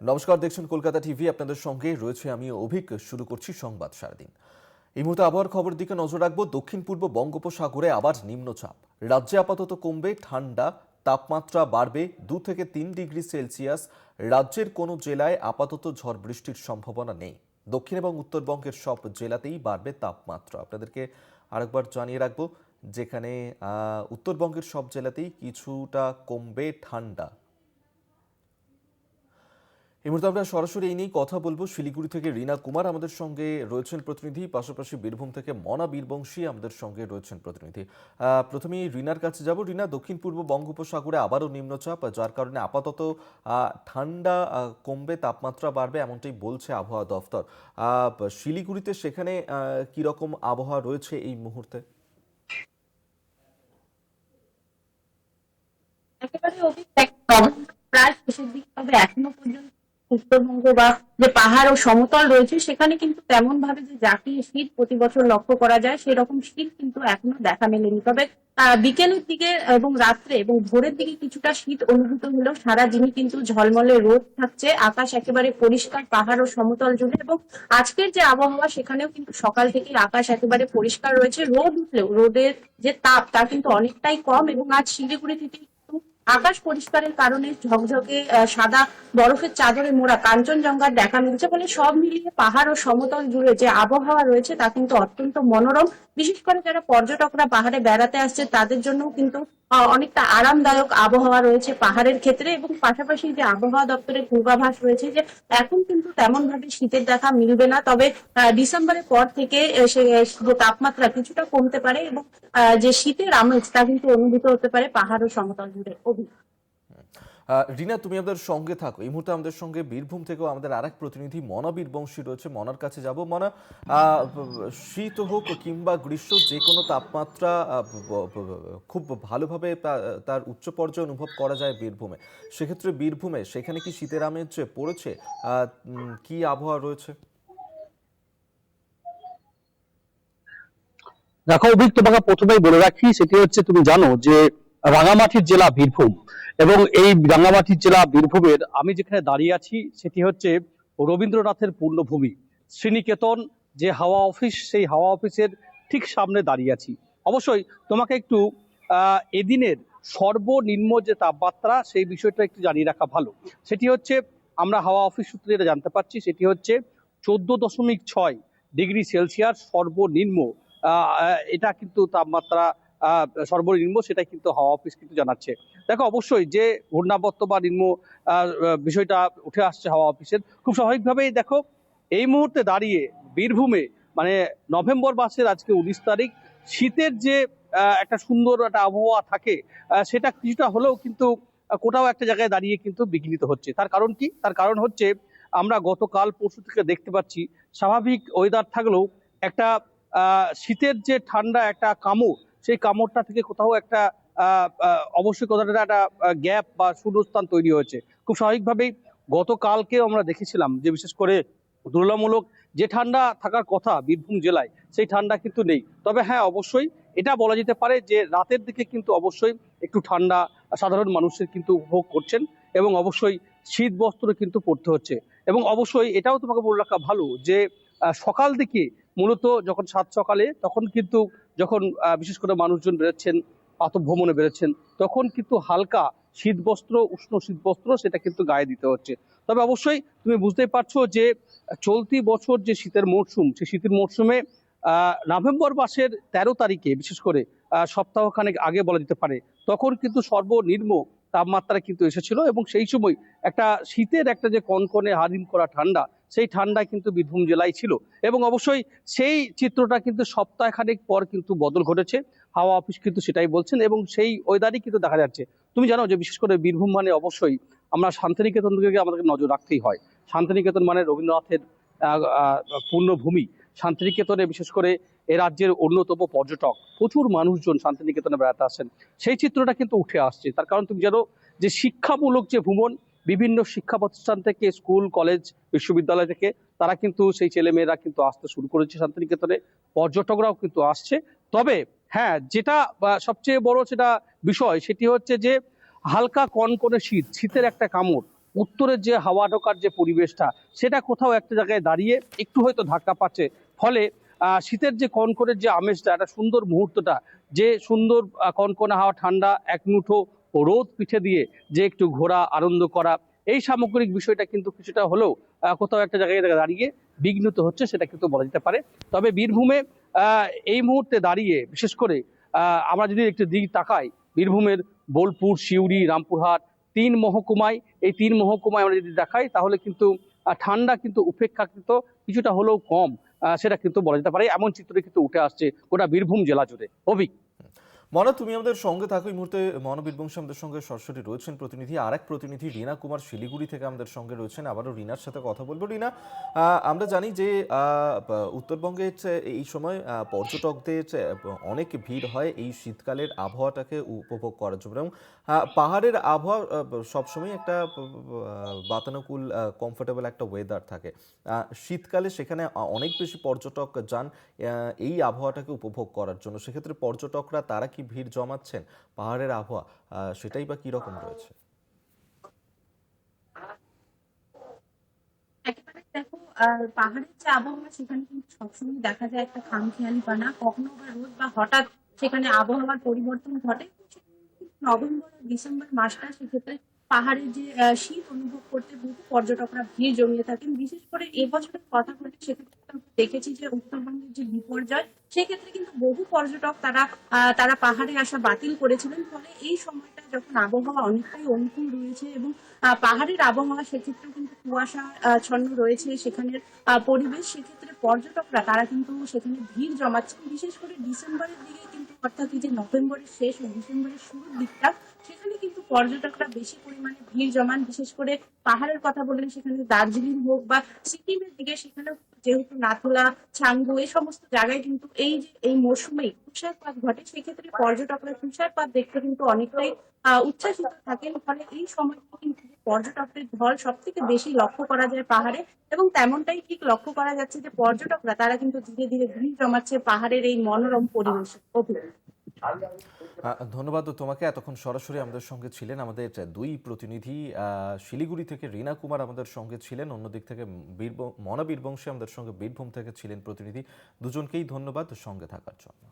নমস্কার, দেখছেন কলকাতা টিভি। আপনাদের সঙ্গে রয়েছে আমি অভিক। শুরু করছি সংবাদ সারাদিন। এই মুহূর্তে আবহাওয়ার খবর দিকে নজর রাখব। দক্ষিণ পূর্ব বঙ্গোপসাগরে আবার নিম্নচাপ। রাজ্যে আপাতত কমবে, ঠান্ডা, তাপমাত্রা বাড়বে দু থেকে তিন ডিগ্রি সেলসিয়াস। রাজ্যের কোনো জেলায় আপাতত ঝড় বৃষ্টির সম্ভাবনা নেই। দক্ষিণ এবং উত্তরবঙ্গের সব জেলাতেই বাড়বে তাপমাত্রা। আপনাদেরকে আরেকবার জানিয়ে রাখব, যেখানে উত্তরবঙ্গের সব জেলাতেই কিছুটা কমবে, ঠান্ডা। এই মুহূর্তে আমরা সরাসরি এই নিয়ে কথা বলব। শিলিগুড়ি থেকে রিনা কুমার আমাদের সঙ্গে রয়েছেন প্রতিনিধি, পাশাপাশি বীরভূম থেকে মনা বীরবংশী আমাদের সঙ্গে রয়েছেন প্রতিনিধি। প্রথমেই রিনার কাছে যাব। রিনা, দক্ষিণ পূর্ব বঙ্গোপসাগরে আবারও নিম্নচাপ, যার কারণে আপাতত ঠান্ডা কমবে, তাপমাত্রা বাড়বে এমনটাই বলছে আবহাওয়া দফতর। শিলিগুড়িতে সেখানে কীরকম আবহাওয়া রয়েছে এই মুহূর্তে? একেবারে প্রায় শেষের তবে এখনও পর্যন্ত উত্তরবঙ্গ বা যে পাহাড় ও সমতল রয়েছে, সেখানে কিন্তু তেমন ভাবে যে জাতীয় শীত প্রতি বছর লক্ষ্য করা যায়, সেরকম শীত কিন্তু এখনও দেখা মেলেনি। তবে বিকেলের দিকে এবং রাত্রে এবং ভোরের দিকে কিছুটা শীত অনুভূত হলেও সারা দিনই কিন্তু ঝলমলে রোদ থাকছে, আকাশ একেবারে পরিষ্কার পাহাড় ও সমতল জুড়ে এবং আজকের যে আবহাওয়া সেখানেও কিন্তু সকাল থেকে আকাশ একেবারে পরিষ্কার রয়েছে। রোদ উঠলেও রোদের যে তাপ, তা কিন্তু অনেকটাই কম এবং আজ শিলিগুড়ি থেকে আকাশ পরিষ্কারের কারণে ঝকঝকে সাদা বরফের চাদরে মোড়া কাঞ্চনজঙ্ঘার দেখা মিলছে বলে সব মিলিয়ে পাহাড় ও সমতল জুড়ে যে আবহাওয়া রয়েছে তা কিন্তু অত্যন্ত মনোরম। বিশেষ করে যারা পর্যটকরা পাহাড়ে বেড়াতে আসছে তাদের জন্য কিন্তু অনেকটা আরামদায়ক আবহাওয়া রয়েছে পাহাড়ের ক্ষেত্রে এবং পাশাপাশি যে আবহাওয়া দপ্তরের পূর্বাভাস রয়েছে যে এখন কিন্তু তেমন ভাবে শীতের দেখা মিলবে না। তবে ডিসেম্বরের পর থেকে সে তাপমাত্রা কিছুটা কমতে পারে এবং যে শীতের আমেজ তা কিন্তু অনুভূত হতে পারে পাহাড় ও সমতল জুড়ে রিনা, তুমি আমাদের সঙ্গে থাকো। এই মুহূর্তে আমাদের সঙ্গে বীরভূম থেকেও আমাদের আরেক প্রতিনিধি মনা বীরবংশী রয়েছে। মনার কাছে যাব। মনা শীত হোক কিংবা গ্রীষ্ম, যে কোনো তাপমাত্রা খুব ভালোভাবে তার উচ্চ পর্যায়ে অনুভব করা যায় বীরভূমে। সেক্ষেত্রে বীরভূমে সেখানে কি শীতের আমেজ পড়েছে? কি আবহাওয়া রয়েছে? দেখো অভিক তোমাকে প্রথমেই বলে রাখি, সেটি হচ্ছে তুমি জানো যে রাঙামাটির জেলা বীরভূম। এবং এই রাঙামাটির জেলা বীরভূমের আমি যেখানে দাঁড়িয়ে আছি, সেটি হচ্ছে রবীন্দ্রনাথের পূর্ণভূমি, শ্রীনিকেতন, যে হাওয়া অফিস, সেই হাওয়া অফিসের ঠিক সামনে দাঁড়িয়ে আছি। অবশ্যই তোমাকে একটু এদিনের সর্বনিম্ন যে তাপমাত্রা, সেই বিষয়টা একটু জানিয়ে রাখা ভালো। সেটি হচ্ছে, আমরা হাওয়া অফিস সূত্রে যেটা জানতে পারছি, সেটি হচ্ছে চোদ্দ দশমিক ছয় ডিগ্রি সেলসিয়াস সর্বনিম্ন। এটা কিন্তু তাপমাত্রা সর্বনিম্ন সেটা কিন্তু হাওয়া অফিস কিন্তু জানাচ্ছে। দেখো, অবশ্যই যে ঘূর্ণাবর্ত বা নিম্ন বিষয়টা উঠে আসছে হাওয়া অফিসের খুব স্বাভাবিকভাবেই দেখো, এই মুহূর্তে দাঁড়িয়ে বীরভূমে মানে নভেম্বর মাসের আজকে উনিশ তারিখ, শীতের যে একটা সুন্দর একটা আবহাওয়া থাকে সেটা কিছুটা হলেও কিন্তু কোথাও একটা জায়গায় দাঁড়িয়ে কিন্তু বিঘ্নিত হচ্ছে। তার কারণ কি? তার কারণ হচ্ছে, আমরা গতকাল পরশু থেকে দেখতে পাচ্ছি, স্বাভাবিক ওয়েদার থাকলেও একটা শীতের যে ঠান্ডা একটা কামড় সেই কামড়টা থেকে কোথাও একটা অবশ্যই কোথাও একটা গ্যাপ বা শূন্যস্থান তৈরি হয়েছে। খুব স্বাভাবিকভাবেই গতকালকেও আমরা দেখেছিলাম যে বিশেষ করে তুলনামূলক যে ঠান্ডা থাকার কথা বীরভূম জেলায়, সেই ঠান্ডা কিন্তু নেই। তবে হ্যাঁ অবশ্যই এটা বলা যেতে পারে যে রাতের দিকে কিন্তু অবশ্যই একটু ঠান্ডা সাধারণ মানুষের কিন্তু উপভোগ করছেন এবং অবশ্যই শীত বস্ত্র কিন্তু পড়তে হচ্ছে। এবং অবশ্যই এটাও তোমাকে বলে রাখা ভালো যে সকাল দিকে মূলত যখন সাত সকালে, তখন কিন্তু যখন বিশেষ করে মানুষজন বেরোচ্ছেন ভ্রমণে বেরোচ্ছেন, তখন কিন্তু হালকা শীত বস্ত্র উষ্ণ শীত বস্ত্র সেটা কিন্তু গায়ে দিতে হচ্ছে। তবে অবশ্যই তুমি বুঝতেই পারছ যে চলতি বছর যে শীতের মরশুম, সেই শীতের মরশুমে নভেম্বর মাসের তেরো তারিখে, বিশেষ করে সপ্তাহখানেক আগে বলা যেতে পারে, তখন কিন্তু সর্বনিম্ন তাপমাত্রা কিন্তু এসেছিল এবং সেই সময় একটা শীতের একটা যে কনকনে হারিম করা ঠান্ডা সেই ঠান্ডা কিন্তু বীরভূম জেলায় ছিল। এবং অবশ্যই সেই চিত্রটা কিন্তু সপ্তাহখানেক পর কিন্তু বদল ঘটেছে। হাওয়া অফিস কিন্তু সেটাই বলছেন এবং সেই ওয়েদারই কিন্তু দেখা যাচ্ছে। তুমি জানো যে বিশেষ করে বীরভূম মানে অবশ্যই আমরা শান্তিনিকেতন দিকে আমাদেরকে নজর রাখতেই হয়। শান্তিনিকেতন মানে রবীন্দ্রনাথের পূর্ণভূমি। শান্তিনিকেতনে বিশেষ করে এ রাজ্যের অন্যতম পর্যটক। প্রচুর মানুষজন শান্তিনিকেতনে বেড়াতে আসেন। সেই চিত্রটা কিন্তু উঠে আসছে। তার কারণ তুমি জানো যে শিক্ষামূলক যে ভ্রমণ বিভিন্ন শিক্ষা প্রতিষ্ঠান থেকে, স্কুল, কলেজ, বিশ্ববিদ্যালয় থেকে তারা কিন্তু সেই ছেলেমেয়েরা কিন্তু আসতে শুরু করেছে শান্তিনিকেতনে। পর্যটকরাও কিন্তু আসছে। তবে হ্যাঁ যেটা সবচেয়ে বড় সেটা বিষয়, সেটি হচ্ছে যে হালকা কনকনে শীত, শীতের একটা কামড়, উত্তরের যে হাওয়া ঢোকার যে পরিবেশটা, সেটা কোথাও একটা জায়গায় দাঁড়িয়ে একটু হয়তো ধাক্কা পাচ্ছে। ফলে শীতের যে কনকনের যে আমেজটা, একটা সুন্দর মুহূর্তটা, যে সুন্দর কনকনে হাওয়া, ঠান্ডা, এক মুঠো রোদ পিঠে দিয়ে যে একটু ঘোরা, আনন্দ করা, এই সামগ্রিক বিষয়টা কিন্তু কিছুটা হলেও কোথাও একটা জায়গায় দাঁড়িয়ে বিঘ্নিত হচ্ছে, সেটা কিন্তু বলা যেতে পারে। তবে বীরভূমে এই মুহূর্তে দাঁড়িয়ে বিশেষ করে আমরা যদি একটু দিক তাকাই, বীরভূমের বোলপুর, সিউড়ি, রামপুরহাট, তিন মহকুমায়, এই তিন মহকুমায় আমরা যদি দেখাই, তাহলে কিন্তু ঠান্ডা কিন্তু উপেক্ষাকৃত কিছুটা হলেও কম সেটা কিন্তু বলা যেতে পারে। এমন চিত্র কিন্তু উঠে আসছে গোটা বীরভূম জেলা জুড়ে। অভিক। মনা, তুমি আমাদের সঙ্গে থাকো। এই মুহূর্তে মনোবীর বংশী আমাদের সঙ্গে সরাসরি রয়েছেন প্রতিনিধি আর এক প্রতিনিধি রিনা কুমার শিলিগুড়ি থেকে আমাদের সঙ্গে রয়েছেন। আবারও রিনার সাথে কথা বলব। রিনা আমরা জানি যে উত্তরবঙ্গে এই সময় পর্যটকদের অনেক ভিড় হয় এই শীতকালের আবহাওয়াটাকে উপভোগ করার জন্য এবং পাহাড়ের আবহাওয়া সবসময় একটা বাতানুকূল কমফোর্টেবল একটা ওয়েদার থাকে। শীতকালে সেখানে অনেক বেশি পর্যটক যান এই আবহাওয়াটাকে উপভোগ করার জন্য। সেক্ষেত্রে পর্যটকরা তারা কি ভিড় জমাচ্ছেন পাহাড়ের আবহাওয়া সেটাই বা কীরকম রয়েছে? পাহাড়ের যে আবহাওয়া, সেখানে কিন্তু সবসময় দেখা যায় একটা খামখেয়ালি পানা কখনো বা রোদ বা হঠাৎ সেখানে আবহাওয়ার পরিবর্তন ঘটে। নভেম্বর ডিসেম্বর মাসটা সেক্ষেত্রে পাহাড়ের যে শীত অনুভব করতে বহু পর্যটকরা ভিড় জমিয়ে থাকেন। বিশেষ করে এবছরের কথা বলে সেক্ষেত্রে দেখেছি যে উত্তরবঙ্গের যে বিপর্যয়, সেক্ষেত্রে কিন্তু বহু পর্যটক তারা তারা পাহাড়ে আসা বাতিল করেছিলেন। ফলে এই সময়টা যখন আবহাওয়া অনেকটাই অনুকূল রয়েছে এবং পাহাড়ের আবহাওয়া সেক্ষেত্রে কিন্তু কুয়াশা ছন্ন রয়েছে সেখানের পরিবেশ, সেক্ষেত্রে পর্যটকরা তারা কিন্তু সেখানে ভিড় জমাচ্ছেন। বিশেষ করে ডিসেম্বরের দিকে কিন্তু অর্থাৎ যে নভেম্বরের শেষ ও ডিসেম্বরের শুরুর দিকটা সেখানে কিন্তু পর্যটকরা বেশি পরিমাণে ভিড় জমান বিশেষ করে পাহাড়ের কথা বললেন সেখানে দার্জিলিং হোক বা সিকিমের দিকে সেখানে যেহেতু নাথুলা ছাঙ্গু এই সমস্ত জায়গায় কিন্তু এই যে এই মরশুমে তুষারপাত ঘটে সেক্ষেত্রে পর্যটকরা তুষারপাত দেখতে কিন্তু অনেকটাই উচ্ছ্বাসিত থাকেন। ফলে এই সময় কিন্তু পর্যটকদের ঢল সব থেকে বেশি লক্ষ্য করা যায় পাহাড়ে এবং তেমনটাই ঠিক লক্ষ্য করা যাচ্ছে যে পর্যটকরা তারা কিন্তু ধীরে ধীরে ভিড় জমাচ্ছে পাহাড়ের এই মনোরম পরিবেশ। আহ, ধন্যবাদ তোমাকে। এতক্ষণ সরাসরি আমাদের সঙ্গে ছিলেন আমাদের দুই প্রতিনিধি শিলিগুড়ি থেকে রীনা কুমার আমাদের সঙ্গে ছিলেন। অন্যদিক থেকে বীরব, মনা বীরবংশী আমাদের সঙ্গে বীরভূম থেকে ছিলেন প্রতিনিধি। দুজনকেই ধন্যবাদ সঙ্গে থাকার জন্য।